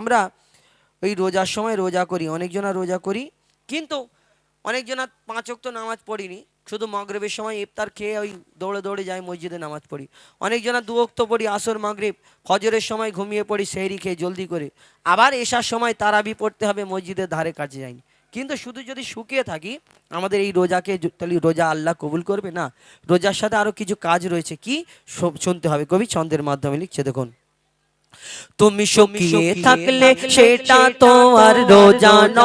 আমরা ওই রোজার সময় রোজা করি, অনেকজনা রোজা করি, কিন্তু অনেকজনা পাঁচ অক্ত নামাজ পড়িনি। শুধু মগরেবের সময় ইফতার খেয়ে ওই দৌড়ে দৌড়ে যায় মসজিদে নামাজ পড়ি। অনেকজনা দু অক্ত পড়ি আসর, মাগরিব, ফজরের সময় ঘুমিয়ে পড়ি, সেহরি খেয়ে জলদি করে। আবার এসার সময় তারাবি পড়তে হবে, মসজিদের ধারে কাছে যাইনি। কিন্তু শুধু যদি শুকিয়ে থাকি, আমাদের এই রোজাকে তাহলে রোজা আল্লাহ কবুল করবে না? রোজার সাথে আরও কিছু কাজ রয়েছে, কি শুনতে হবে। কবি ছন্দের মাধ্যমে লিখছে, দেখুন। তুমি শুকিয়ে থাকলে সেটা তো আর রোজা নয়।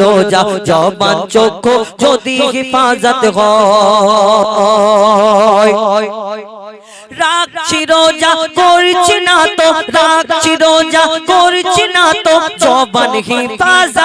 রোজা, জবান চক্ষু যদি হেফাজত রাখছি রোজা, করছি না তো, রাখছি রোজা, করছি না তো, জবান হিফাজত।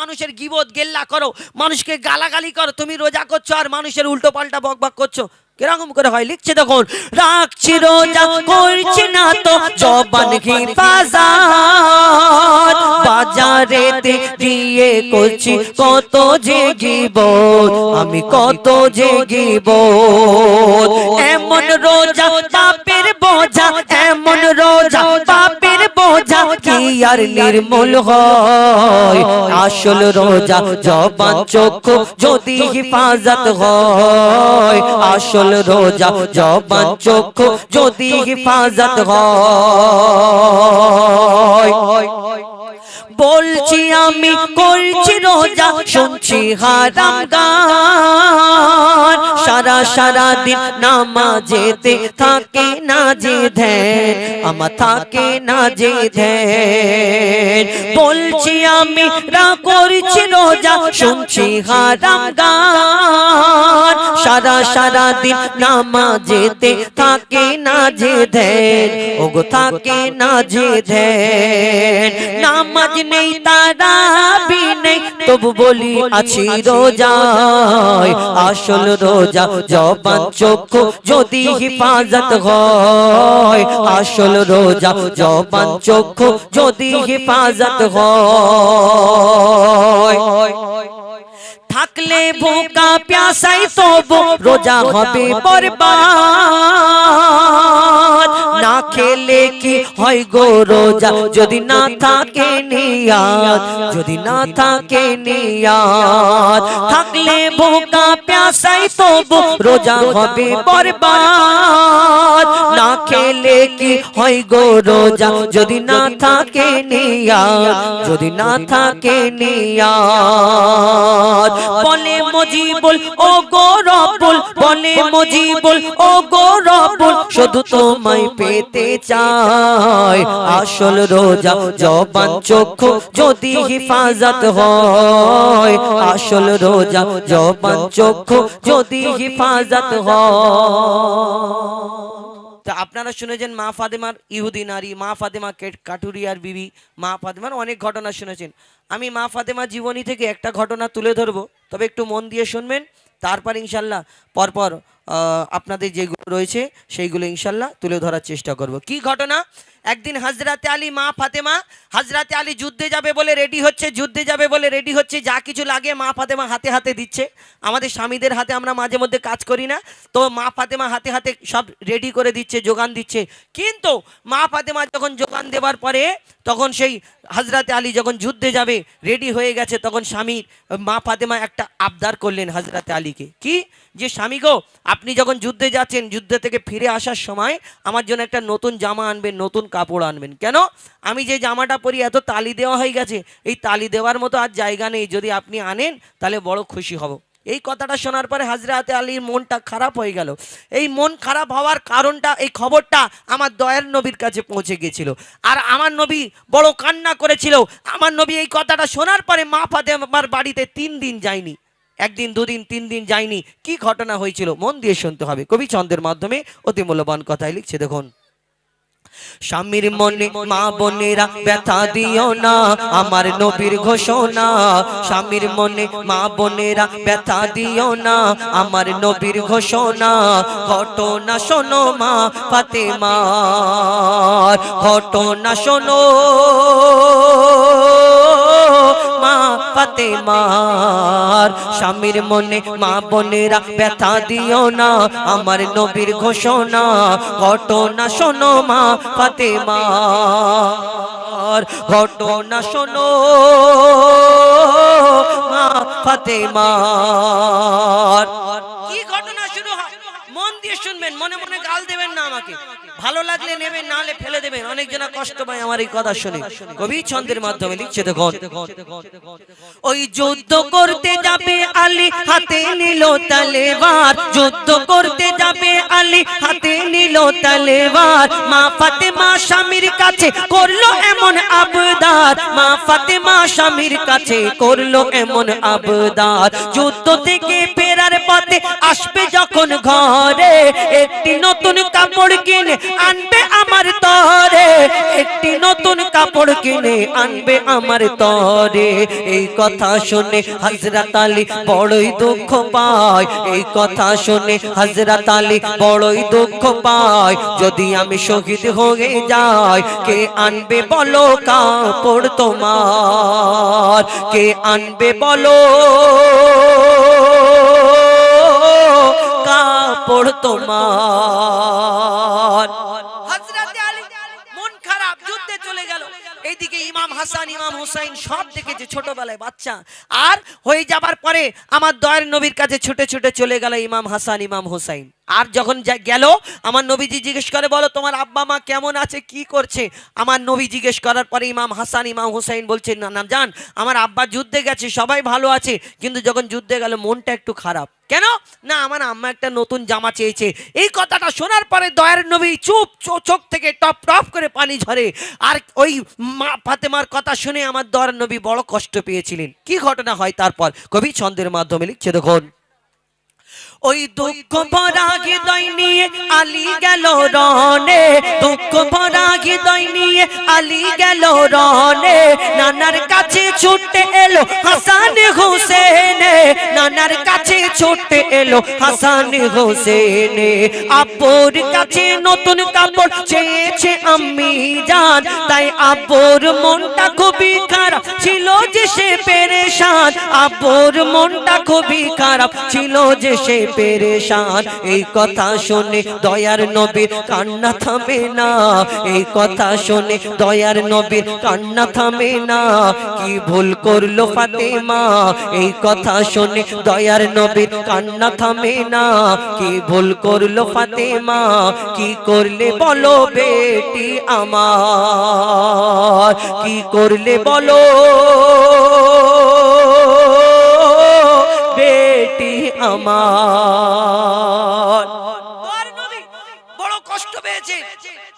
মানুষের গিবত গেল্লা করো, মানুষকে গালাগালি করো, তুমি রোজা করছ আর মানুষের উল্টো পাল্টা বক বক করছ। কীরকম করে হয়? লিখছে দেখুন রাখছি রোজা করছি না তো জবান হিফাজত। বাজারেতে গিয়ে করছি কত যে গিবত, আমি কত যে গিবত। এমন রোজা পাপের বোঝা, এমন রোজা পাপের বোঝা, কি আর নির্মূল হয়? আসল রোজা জবান চক্ষু যদি হেফাজত হয়, আসল রোজা জবান চোখ যদি হেফাজত হয়। বলছি আমি করছি রোজা শুনছি হারাম গান। সারা সারা দিন নামাজেতে থাকে না যে ধ্যান। আমার থাকে না যে ধ্যান। বলছি আমি রা করছি রোজা শুনছি হারাম গান। সারা সারা দিন নামাজেতে থাকে না যে ধ্যান। ওগো থাকে না যে ধ্যান। নামাজ নেই, তারা বি নেই। তবু বলি আছি রোজায়, আসল রোজা জবান চক্ষু যদি হেফাজত হয়। আসল রোজা জবান চক্ষু যদি হেফাজত হয়। থাকলে ভোকা প্যাসাই তবু রোজা হবে বরবাদ। না খেলে কি হয় গো রোজা? যদি না থাকে নিয়াত যদি না থাকে নিয়াত থাকলে ভোকা প্যাসাই তবু রোজা হবে বরবাদ। না খেলে কি হয় গো রোজা? যদি না থাকে নিয়াত যদি না থাকে নিয়াত। বলে মজিবুল ও গো রব্বুল। বলে মজিবুল ও গো রব্বুল শুধু তোমায় পেতে চাই আসল রোজা জবান চক্ষু যদি হেফাজত হয়। আসল রোজা জবান চক্ষু যদি হেফাজত হয়। তা আপনারা শুনেছেন মা ফাতেমার ইহুদি নারী মা ফাতেমা কেট- কাঠুরিয়ার বিবি মা ফাতেমার অনেক ঘটনা শুনেছেন। আমি মা ফাতেমা জীবনী থেকে একটা ঘটনা তুলে ধরবো তবে একটু মন দিয়ে শুনবেন তারপর ইনশাল্লাহ পরপর আপনাদের যেগুলো রয়েছে, সেইগুলো ইনশাল্লাহ তুলে ধরার চেষ্টা করব। কি ঘটনা? একদিন হাজরাতে আলী, মা ফাতেমা হাজরাতে আলী যুদ্ধে যাবে বলে রেডি হচ্ছে, যুদ্ধে যাবে বলে রেডি হচ্ছে, যা কিছু লাগে মা ফাতেমা হাতে হাতে দিচ্ছে। আমাদের স্বামীদের হাতে আমরা মাঝে মধ্যে কাজ করি না, তো মা ফাতেমা হাতে হাতে সব রেডি করে দিচ্ছে, যোগান দিচ্ছে। কিন্তু মা ফাতেমা যখন যোগান দেওয়ার পরে, তখন সেই হাজরাতে আলী যখন যুদ্ধে যাবে রেডি হয়ে গেছে, তখন স্বামীর মা ফাতেমা একটা আবদার করলেন হাজরাতে আলীকে। কি? যে, স্বামী গো আপনি যখন যুদ্ধে যাচ্ছেন, যুদ্ধ থেকে ফিরে আসার সময় আমার জন্য একটা নতুন জামা আনবেন, নতুন কাপড় আনবেন। কেন? আমি যে জামাটা পরি, এত তালি দেওয়া হয়ে গেছে। এই তালি দেওয়ার মতো আর জায়গা নেই। যদি আপনি আনেন, তাহলে বড় খুশি হব। এই কথাটা শোনার পরে হাজরাতে আলীর মনটা খারাপ হয়ে গেল। এই মন খারাপ হওয়ার কারণটা, এই খবরটা আমার দয়ার নবীর কাছে পৌঁছে গেছিল। আর আমার নবী বড় কান্না করেছিল। আমার নবী এই কথাটা শোনার পরে মা ফাতে আমার বাড়িতে তিন দিন যায়নি। একদিন, দুদিন তিন দিন যায়নি। কি ঘটনা হয়েছিল? মন দিয়ে শুনতে হবে। কবি চন্দ্রের মাধ্যমে অতি মূল্যবান কথাই লিখছে, দেখুন। স্বামীর মনে মা বোনেরা ব্যথা দিও না, আমার নবীর ঘোষণা। স্বামীর মনে মা বোনেরা ব্যথা দিও না, আমার নবীর ঘোষণা। ঘটনা শোনো মা ফাতেমার ঘটনা শোনো। মা ফাতেমার স্বামীর মনে মা বোনেরা ব্যথা দিও না, আমার নবীর ঘোষণা, ঘটনা শোনো মা ফাতেমার, ঘটনা শোনো মা ফাতেমার। কি ঘটনা শুরু হয়? মন দিয়ে শুনবেন, মনে মনে গাল দেবেন না আমাকে। ভালো লাগলে নেবেন নালে ফেলে দেবেন। অনেক জনা কষ্ট পায় আমার এই কথা শুনে। কবি ছন্দের মাধ্যমে লিখছে দেখুন। ওই যুদ্ধ করতে যাবে আলী, হাতে নিল তালেবার যুদ্ধ করতে যাবে আলী, হাতে নিল তালেবার মা ফাতেমা স্বামীর কাছে করল এমন আবদার। মা ফাতেমা স্বামীর কাছে করল এমন আবদার। যুদ্ধ থেকে ফেরার পথে আসবে যখন ঘরে একটি নতুন কাপড় কিনে আনবে আমার তরে, একটি নতুন কাপড় কিনে আনবে আমার তরে। এই কথা শুনে হজরত আলী বড়ই দুঃখ পায়। এই কথা শুনে হজরত আলী বড়ই দুঃখ পায়। যদি আমি শহীদ হয়ে যাই, কে আনবে বলো কাপড় তোমার? কে আনবে বলো কাপড় তোমার? হযরতে আলী মন খারাপ, যুদ্ধে চলে গেল। এইদিকে ইমাম হাসান, ইমাম হুসাইন সব দেখেছে ছোটবেলায় বাচ্চা। আর হয়ে যাবার পরে আমার দয়ের নবীর কাছে ছুটে ছুটে চলে গেল ইমাম হাসান, ইমাম হুসাইন। আর যখন যা- গেল, আমার নবীজি জিজ্ঞেস করে, বলো তোমার আব্বা মা কেমন আছে, কি করছে? আমার নবী জিজ্ঞেস করার পরে ইমাম হাসান, ইমাম হুসাইন বলছে, না না, জান, আমার আব্বা যুদ্ধে গেছে, সবাই ভালো আছে, কিন্তু যখন যুদ্ধে গেল, মনটা একটু খারাপ। কেন? না, আমার আম্মা একটা নতুন জামা চেয়েছে। এই কথাটা শোনার পরে দয়ার নবী চুপ চোখ থেকে টপ টপ করে পানি ঝরে। আর ওই মা ফাতেমার কথা শুনে আমার দয়ার নবী বড় কষ্ট পেয়েছিলেন। কি ঘটনা হয় তারপর? কবি ছন্দের মাধ্যমে লিখছে, দেখুন। ওই দুঃখ ভরা হৃদয় নিয়ে আলী গেল রনে। দুঃখ ভরা হৃদয় নিয়ে আলী গেল রনে। নানার কাছে ছুটে এলো হাসান হোসেন। নানার কাছে ছুটে এলো হাসান হোসেন। আপুর কাছে নতুন কাপড় চেয়েছে আমি জান। তাই আপুর মনটা খুবই খারাপ ছিল যে সে পেরেশান। আপুর মনটা খুবই খারাপ ছিল যে সে পেরেশান এই কথা শুনে দয়ার নবীর কান্না থামে না। এই কথা শুনে দয়ার নবীর কান্না থামে না। কি ভুল করল ফাতেমা? এই কথা শুনে দয়ার নবীর কান্না থামে না। কি ভুল করল ফাতেমা? কি করলে বলো বেটি আমার? কি করলে বলো আমার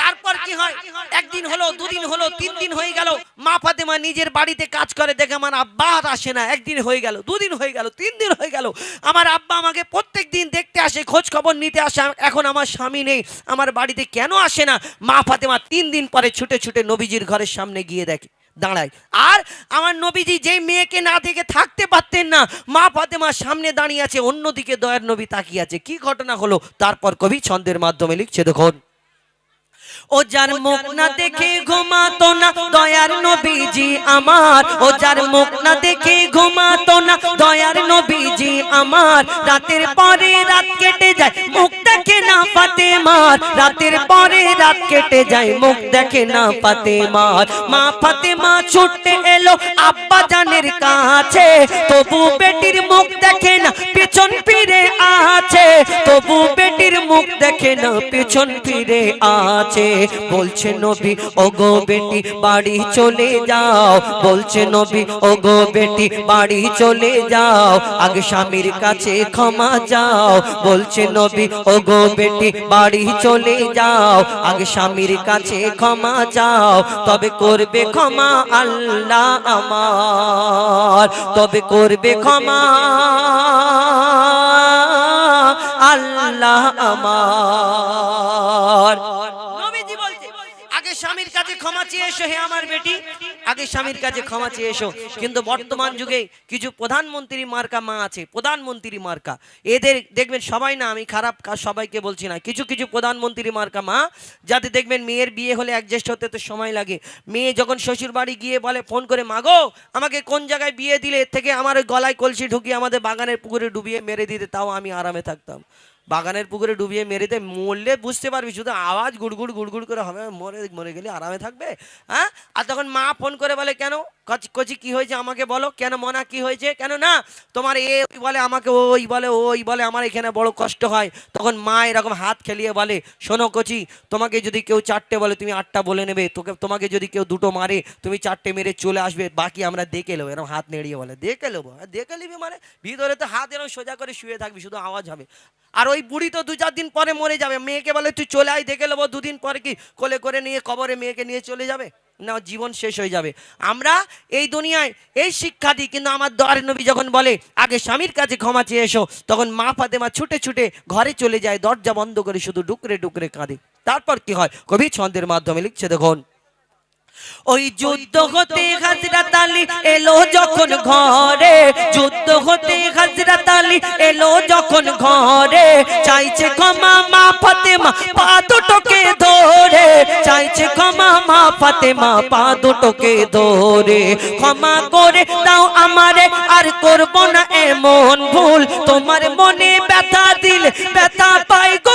তারপর কি হয়? একদিন হলো, দুদিন হলো, তিন দিন হয়ে গেল। মা ফাতেমা নিজের বাড়িতে কাজ করে, দেখে আমার আব্বা আসে না। একদিন হয়ে গেল, দুদিন হয়ে গেল, তিন দিন হয়ে গেল। আমার আব্বা আমাকে প্রত্যেক দিন দেখতে আসে খোঁজ খবর নিতে আসে। এখন আমার স্বামী নেই, আমার বাড়িতে কেন আসে না? মা ফাতেমা তিন দিন পরে ছুটে ছুটে নবীজির ঘরের সামনে গিয়ে দেখে। দাঁড়ায় আর আমার নবীজি যেই মেয়েকে না দেখে থাকতে পারতেন না মা ফাতেমা সামনে দাঁড়িয়ে আছে অন্যদিকে দয়ার নবী তাকিয়ে আছে। কি ঘটনা হলো? তারপর কবি ছন্দের মাধ্যমে লিখছে দেখুন। ও যার মুখ না দেখে ঘুমাতো না দয়ার নবীজি আমার। ও যার মুখ না দেখে ঘুমাতো রাতের পরে রাত কেটে যায়, মুখ দেখে না পাতে মার রাতের পরে রাত কেটে যায়, মুখ দেখে না পাতে মার মা ফাতেমা ছুটতে এলো আব্বা জানের কাছে। তবু বেটির মুখ দেখে না পেছন ফিরে আছে। তবু বেটির মুখ দেখে না পেছন ফিরে আছে। বলছে নবী গো বেটি, বাড়ি চলে যাও। বলছে নবী ও গো বেটি, বাড়ি চলে যাও। আগে স্বামীর কাছে ক্ষমা যাও বলছে, নবী ও গো বেটি, বাড়ি চলে যাও। আগে স্বামীর কাছে ক্ষমা যাও তবে করবে ক্ষমা আল্লাহ আমার। তবে করবে ক্ষমা আল্লাহ আমার। স্বামীর কাছে ক্ষমা চেয়ে এসো হে আমার বেটি। আগে স্বামীর কাছে ক্ষমা চেয়ে এসো। কিন্তু বর্তমান যুগে কিছু প্রধানমন্ত্রী মার্কা মা আছে। প্রধানমন্ত্রী মার্কা। এদের দেখবেন সবাই না, আমি খারাপ কাজ সবাইকে বলছি না। কিছু কিছু প্রধানমন্ত্রী মার্কা মা, যাতে দেখবেন মেয়ের বিয়ে হলে অ্যাডজাস্ট হতে তো সময় লাগে। মেয়ে যখন শ্বশুর বাড়ি গিয়ে বলে, ফোন করে মাগো আমাকে কোন জায়গায় বিয়ে দিলে? এর থেকে আমার গলায় কলসি ঢুকিয়ে আমাদের বাগানের পুকুরে ডুবিয়ে মেরে দিতে। তাও আমি আরামে থাকতাম। বাগানের পুকুরে ডুবিয়ে মেরেতে মরলে বুঝতে পারবি, শুধু আওয়াজ গুড়গুড় গুড়গুড় করে হবে, মরে মরে গেলে আরামে থাকবে হ্যাঁ? আর তখন মা ফোন করে বলে, কেন? কচি কচি কি হয়েছে আমাকে বলো? কেন মনা কি হয়েছে? কেন না? তোমার এ ওই বলে, আমাকে ওই বলে ওই বলে, আমার এখানে বড় কষ্ট হয়। তখন মা এরকম হাত খেলিয়ে বলে, শোনো কচি, তোমাকে যদি কেউ চারটে বলে, তুমি আটটা বলে নেবে, তোকে, তোমাকে যদি কেউ দুটো মারে, তুমি চারটে মেরে চলে আসবে, বাকি আমরা দেখে নেব। এরকম হাত নেড়িয়ে বলে, দেখে নেব আর দেখে নিবি মানে? ভিতরে তো হাত এরকম সোজা করে শুয়ে থাকবি, শুধু আওয়াজ হবে। আর ওই বুড়ি তো দু চার দিন পরে মরে যাবে। মেয়েকে বলে তুই চলে আয় দেখে নেব দুদিন পরে কি কোলে করে নিয়ে কবরে মেয়েকে নিয়ে চলে যাবে? না জীবন শেষ হয়ে যাবে। আমরা এই দুনিয়ায় এই শিক্ষা দিই কিন্তু আমার দর নবী যখন বলে আগে স্বামীর কাছে ক্ষমা চেয়ে এসো তখন মা ফাতেমা ছুটে ছুটে ঘরে চলে যায় দরজা বন্ধ করে শুধু ডুকরে ডুকরে কাঁদে। তারপর কি হয়? কবি ছন্দের মাধ্যমে লিখছে দেখুন ওই যুদ্ধ হতে হাজরাত আলী এলো যখন ঘরে। যুদ্ধ হতে হাজরাত আলী এলো যখন ঘরে। চাইছে ক্ষমা মা ফাতেমা, পা দুটোকে ধরে। চাইছে ক্ষমা মা ফাতেমা, পা দুটোকে ধরে। ক্ষমা করে দাও আমারে, আর করব না এমন ভুল। তোমার মনে ব্যথা দিল ব্যথা পাই গো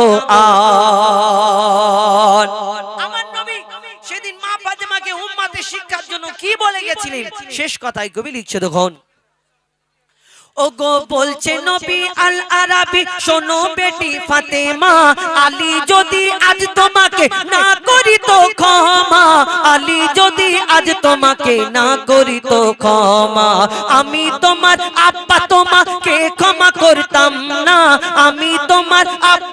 করো না আমার নবী সেদিন মা ফাতেমাকে উম্মাতে শিক্ষার জন্য কি বলে গেছিলেন? শেষ কথায় কবি লিখছে, দেখুন। ওগো বলছে নবী আল আরাবি শোনো বেটি ফাতেমা, আলী যদি আজ তোমাকে না করি তো ক্ষমা, আলী যদি আজ তোমাকে না করি তো ক্ষমা, আমি তোমার আব্বা তোমাকে ক্ষমা করতাম না, আমি তোমার তোমাকে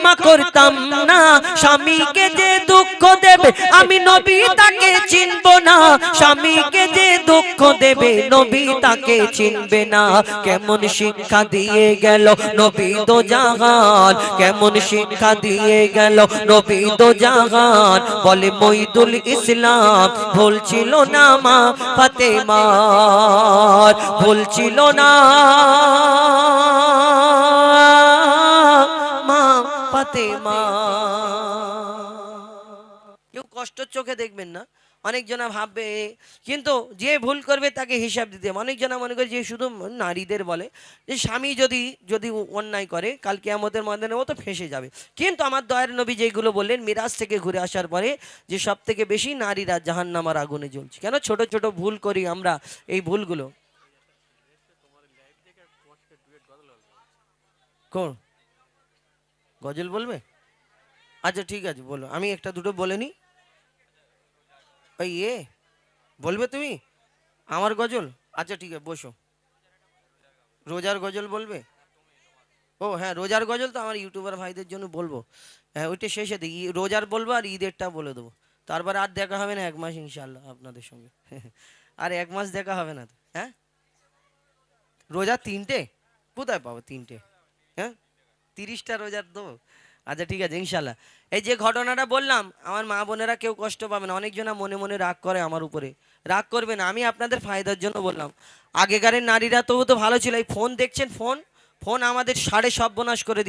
ক্ষমা করতাম না। স্বামীকে যে দুঃখ দেবে, আমি নবী তাকে চিনব না। স্বামীকে যে দুঃখ দেবে, নবী তাকে চিনবে না। কেমন শিক্ষা দিয়ে গেল নবী তো জাহান। কেমন শিক্ষা দিয়ে গেল নবী তো জাহান। বলে মইদুল ইসলাম, ভুল ছিল না মা ফাতেমার। ভুল ছিল না ফাতেমা কেউ কষ্ট চোখে দেখবেন না। অনেকজনা ভাববে কিন্তু যে ভুল করবে তাকে হিসাব দিতে। অনেকজনা মনে করে যে শুধু নারীদের বলে। যে স্বামী যদি যদি অন্যায় করে কাল কেয়ামতের ময়দানে ও তো ফেসে যাবে। কিন্তু আমার দয়ের নবী যেগুলো বললেন মিরাজ থেকে ঘুরে আসার পরে যে সব থেকে বেশি নারীরা জাহান্নামার আগুনে জ্বলছে। কেন ছোট ছোট ভুল করি আমরা এই ভুলগুলো? কোন? গজল বলবে? আচ্ছা ঠিক আছে, বলো। আমি একটা দুটো বলে নিই। ওই এ, বলবে তুমি? আমার গজল? আচ্ছা ঠিক আছে, বসো। রোজার গজল বলবে? ও হ্যাঁ রোজার গজল তো আমার ইউটিউবার ভাইদের জন্য বলব। হ্যাঁ ওইটা শেষে দিই রোজার বলব আর ঈদেরটা বলে দেবো। তারপরে আর দেখা হবে না এক মাস ইনশাল্লাহ আপনাদের সঙ্গে। আর এক মাস দেখা হবে না হ্যাঁ? রোজা তিনটে? কোথায় পাবো তিনটে? হ্যাঁ? তিরিশটা রোজার দেবো? আচ্ছা ঠিক আছে, ইনশাল্লাহ। এই যে ঘটনাটা বললাম, আমার মা বোনেরা কেউ কষ্ট পাবে না। অনেকজনা মনে মনে রাগ করে আমার উপরে। রাগ করবে না, আমি আপনাদের ফায়দার জন্য বললাম। আগেকারের নারীরা তবু তো ভালো ছিল। এই ফোন দেখছেন? ফোন? ফোন আমাদের সাড়ে সর্বনাশ করে দিচ্ছে।